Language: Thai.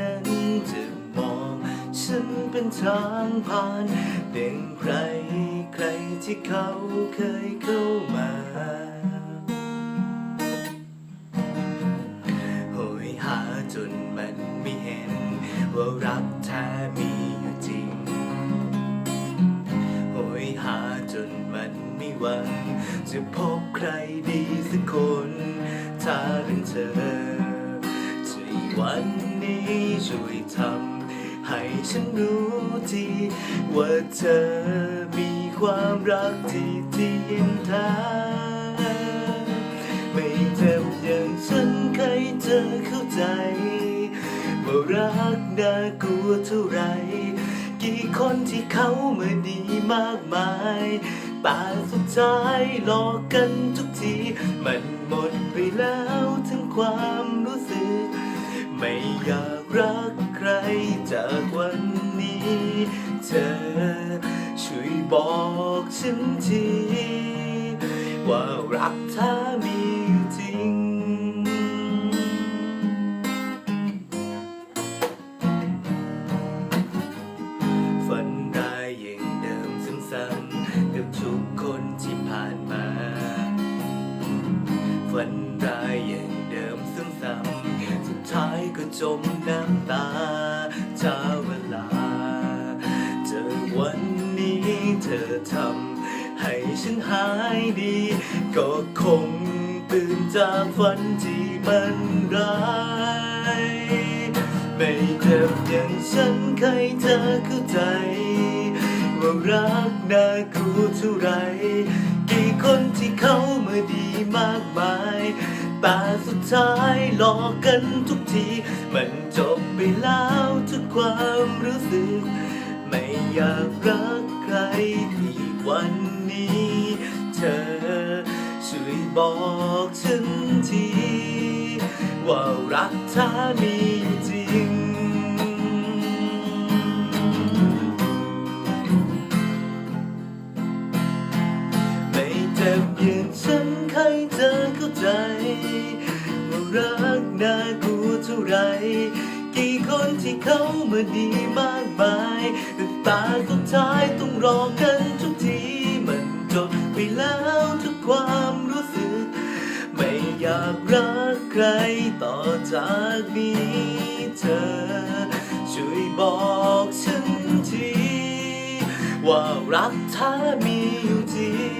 นั้นจะมอง ฉันเป็นทางผ่านเด็งใครใครที่เขาเคยเข้ามาโหยหาจนมันไม่เห็น ว่ารักแท้มีอยู่จริงโหยหาจนมันไม่หวังจะพบใครดีสักคนถ้าเป็นเธอช่วยวัน นี้ช่วยทำให้ฉันรู้ทีว่าเธอมีความรักที่เที่ยงแท้ไม่เจ็บอย่างฉันเคยเธอเข้าใจ ว่ารักน่ากลัวเท่าไร กี่คนที่เขามาดีมากมายแต่สุดท้ายหลอกกันทุกที มันหมดไปแล้วทั้งความรู้สึก ไม่อยากรักใครจากวันนี้ เธอช่วยบอกฉันที ว่ารักเธอมีจริง ฝันได้ยอย่างเดิมซ้ำๆกับทุกคนที่ผ่านมา ฝันร้ยอย่างเดิมซ้ำๆ ท้ายก็จมน้ำตาชาเวลา เจอวันนี้เธอทำให้ฉันหายดี ก็คงตื่นจากฝันที่มันร้ายไม่เจ็บอย่างฉันเคยเธอเข้าใจ ว่ารักน่ากลัวเท่าไร กี่คนที่เขามาดีมากมาย แต่สุดท้ายหลอกกันทุกที มันจบไปแล้วทุกความรู้สึก ไม่อยากรักใครที่วันนี้ เธอช่วยบอกฉันที ว่ารักเธอมีจริง รักน่ากลัวเท่าไร กี่คนที่เขามาดีมากมายแต่ตาสุดท้ายต้องรอกันทุกทีมันจบไปแล้วทุกความรู้สึก ไม่อยากรักใครต่อจากนี้เธอ ช่วยบอกฉันที ว่ารักเธอมีอยู่จริง